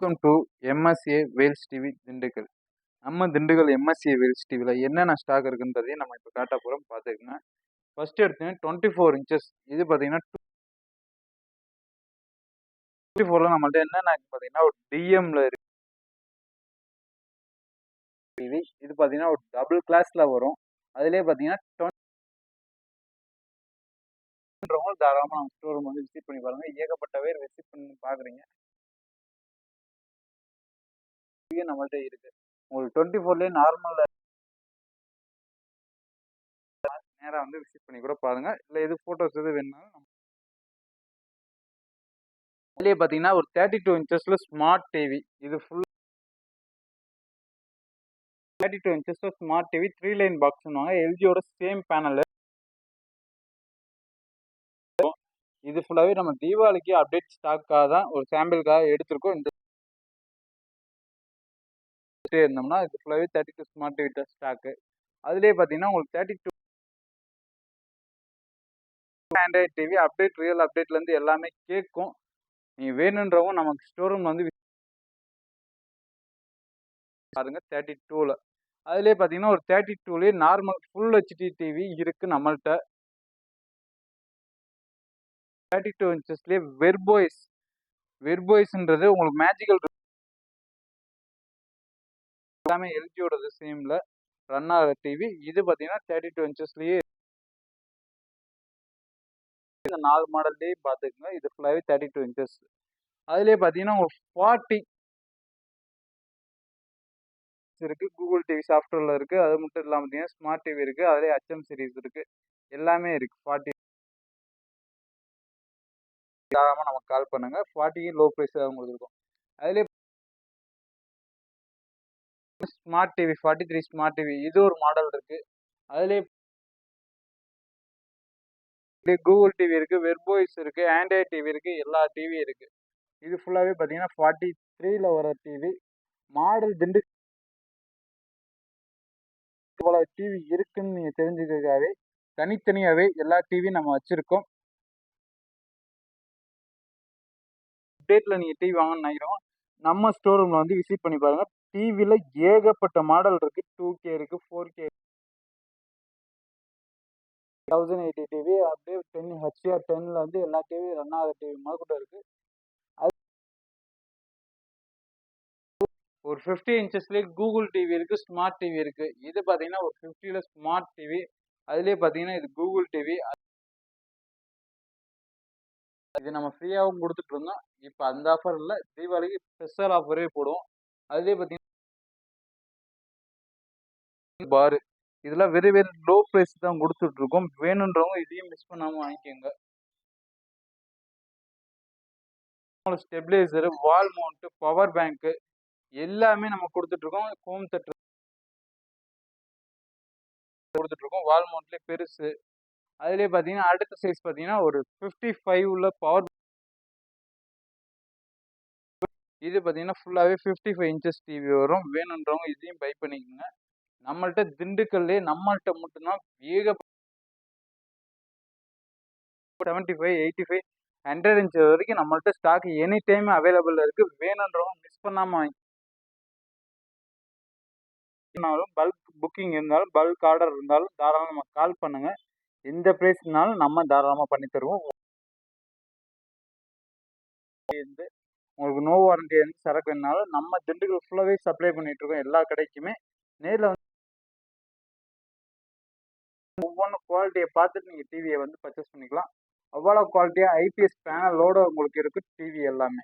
Welcome to MSA Vels TV Dindigul. நம்ம Dindigul MSA Wales டிவியில் என்னென்ன ஸ்டாக் இருக்குன்றதையும் நம்ம இப்போ காட்ட போகிறோம் பார்த்துக்கோங்க. ஃபர்ஸ்ட் எடுத்தீங்கன்னா டுவெண்ட்டி ஃபோர் இன்ச்சஸ் இது பார்த்தீங்கன்னா டுவெண்ட்டி ஃபோரில் நம்மள்ட்ட என்னென்ன பார்த்தீங்கன்னா ஒரு டிஎம்ல இருக்கு. டிவி இது பார்த்தீங்கன்னா ஒரு டபுள் கிளாஸில் வரும். அதிலே பார்த்தீங்கன்னா டுவெண்ட்டி தாராளமாக நம்ம ஸ்டோர் ரூம் வந்து விசிட் பண்ணி பாருங்கள் ஏகப்பட்ட பேர் விசிட் பண்ணி பார்க்குறீங்க. நம்மள்ட்ட இருக்கு. உங்களுக்கு டுவெண்ட்டி ஃபோர்லேயே நார்மல் நேராக வந்து விசிட் பண்ணி கூட பாருங்கள் இல்லை எது ஃபோட்டோஸ் எது வேணுனாலும் இதுலேயே பார்த்தீங்கன்னா ஒரு தேர்ட்டி டூ இன்ச்சஸில் ஸ்மார்ட் டிவி இது ஃபுல் தேர்ட்டி டூ இன்ச்சஸில் ஸ்மார்ட் டிவி த்ரீ லைன் பாக்ஸ்னுவாங்க எல்ஜியோட சேம் பேனல் இது ஃபுல்லாகவே நம்ம தீபாவளிக்கு அப்டேட் ஸ்டாக்காக தான் ஒரு சாம்பிளுக்காக எடுத்திருக்கோம். இந்த இருந்தோம்னா இது ஃபுல்லாகவே thirty two smart TV stock அதுலேயே பார்த்தீங்கன்னா உங்களுக்கு thirty two android TV update real அப்டேட்லேருந்து எல்லாமே கேட்கும். நீங்கள் வேணுன்றவங்க நமக்கு ஸ்டோர் ரூம் வந்து பாருங்க தேர்ட்டி டூவில் அதுலேயே பார்த்தீங்கன்னா ஒரு தேர்ட்டி டூலேயே நார்மல் ஃபுல் ஹெச்டி டிவி இருக்குது நம்மள்கிட்ட தேர்ட்டி டூ இன்ச்சஸ்லேயே வெர்போய்ஸ் வெர்போய்ஸ்ன்றது உங்களுக்கு மேஜிக்கல் எல்லாமே எல்ஜியோட சேமில் ரன் ஆகிற டிவி இது பார்த்தீங்கன்னா தேர்ட்டி டூ இன்ச்சஸ்லேயே இந்த நாலு மாடல்லேயே பார்த்துக்கோங்க இது ஃபுல்லாகவே தேர்ட்டி டூ இன்ச்சஸ் அதுலேயே பார்த்தீங்கன்னா ஒரு ஃபார்ட்டி இருக்கு. கூகுள் டிவி சாஃப்ட்வேரில் இருக்குது அது மட்டும் இல்லாமல் பார்த்தீங்கன்னா ஸ்மார்ட் டிவி இருக்குது அதுலேயே ஹச்எம் சீரிஸ் இருக்கு. எல்லாமே இருக்குது ஃபார்ட்டி தாராளமாக நமக்கு கால் பண்ணுங்க. ஃபார்ட்டிக்கு லோ ப்ரைஸ் தான் உங்களுக்கு இருக்கும். அதுலேயே smart TV forty three smart TV இது ஒரு மாடல் இருக்குது அதுலேயே கூகுள் டிவி இருக்குது வெர்போய்ஸ் இருக்குது ஆண்ட்ராய்ட் டிவி இருக்கு எல்லா டிவி இருக்குது இது ஃபுல்லாகவே பார்த்தீங்கன்னா ஃபார்ட்டி த்ரீல வர டிவி மாடல் திண்டு போல டிவி இருக்குன்னு நீங்கள் தெரிஞ்சுக்கிறதுக்காகவே தனித்தனியாகவே எல்லா டிவியும் நம்ம வச்சுருக்கோம். அப்டேட்டில் நீங்கள் டிவி வாங்கணும்னு நினைக்கிறோம். நம்ம ஸ்டோர் ரூமில் வந்து விசிட் பண்ணி பாருங்கள் டிவியில் ஏகப்பட்ட மாடல் இருக்குது டூ கே இருக்குது four K thousand eighty TV அப்படியே டென் ஹெச்ஆர் டென்னில் வந்து எல்லா டிவி ரன் ஆகிற டிவி கூட இருக்குது அது ஒரு ஃபிஃப்டி இன்ச்சஸ்லேயே கூகுள் டிவி இருக்குது ஸ்மார்ட் டிவி இருக்குது இது பார்த்தீங்கன்னா ஒரு ஃபிஃப்டியில் ஸ்மார்ட் டிவி அதுலேயே பார்த்தீங்கன்னா இது கூகுள் டிவி இது நம்ம ஃப்ரீயாகவும் கொடுத்துட்டு இருந்தோம். இப்போ அந்த ஆஃபர் இல்லை. தீபாவளிக்கு ஸ்பெஷல் ஆஃபரே போடுவோம். அதுலேயே பார்த்தீங்கன்னா பாரு இதெல்லாம் வெரி வெரி லோ ப்ரைஸ் தான் கொடுத்துட்டு இருக்கோம். வேணுன்றவங்க இதையும் மிஸ் பண்ணாமல் வாங்கிக்கோங்க. Stabiliser wall mount power bank எல்லாமே நம்ம கொடுத்துட்ருக்கோம் ஹோம் தேட்டர் கொடுத்துட்ருக்கோம் வால் மவுண்ட்லேயே பெருசு. அதுலேயே பார்த்தீங்கன்னா அடுத்த சைஸ் பார்த்தீங்கன்னா ஒரு ஃபிஃப்டி ஃபைவ் உள்ள பவர் இது பார்த்தீங்கன்னா ஃபுல்லாகவே ஃபிஃப்டி ஃபைவ் இன்ச்சஸ் டிவி வரும். வேணுன்றவங்க இதையும் பை பண்ணிக்கோங்க. நம்மள்கிட்ட திண்டுக்கல்லே நம்மள்கிட்ட மட்டும்தான் ஏக seventy five eighty five hundred inch வரைக்கும் நம்மள்ட்ட ஸ்டாக் எனி டைம் அவைலபிள் இருக்குது வேணுன்றவங்க மிஸ் பண்ணாமல் வாங்கி பல்க் புக்கிங் இருந்தாலும் பல்க் ஆர்டர் இருந்தாலும் தாராளமாக கால் பண்ணுங்கள் எந்த ப்ரைஸ்னாலும் நம்ம தாராளமாக பண்ணி தருவோம். உங்களுக்கு நோ வாரண்டி வந்து சரக்கு வேணாலும் நம்ம திண்டுக்கல் ஃபுல்லாகவே சப்ளை பண்ணிட்டு இருக்கோம் எல்லா கடைக்குமே. நேரில் வந்து ஒவ்வொன்றும் குவாலிட்டியை பார்த்துட்டு நீங்கள் டிவியை வந்து பர்ச்சேஸ் பண்ணிக்கலாம். அவ்வளோ குவாலிட்டியாக ஐபிஎஸ் பேனலோட உங்களுக்கு இருக்குது டிவி எல்லாமே.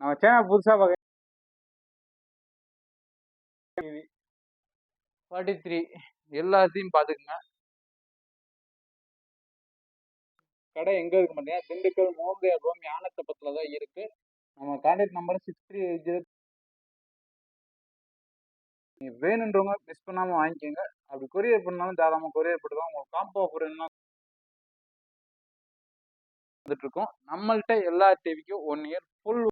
நம்ம சேனல் புதுசாக வகை டிவி ஃபார்ட்டி த்ரீ எல்லாத்தையும் பார்த்துக்குங்க. கடை எங்கே இருக்கு பார்த்தீங்கன்னா திண்டுக்கல் மோகையார் ரோம் யானத்தப்பத்தில் தான் இருக்குது நம்ம contact number six three eight zero வேணுன்றவங்க மிஸ் பண்ணாமல் வாங்கிக்கோங்க. அப்படி கொரியர் பண்ணாலும் தாராளமாக கொரியர் போட்டுக்கலாம். உங்களுக்கு காம்போ ஆஃபர் என்ன வந்துட்டுருக்கோம் நம்மள்கிட்ட எல்லா டிவிக்கும் ஒன் இயர் ஃபுல்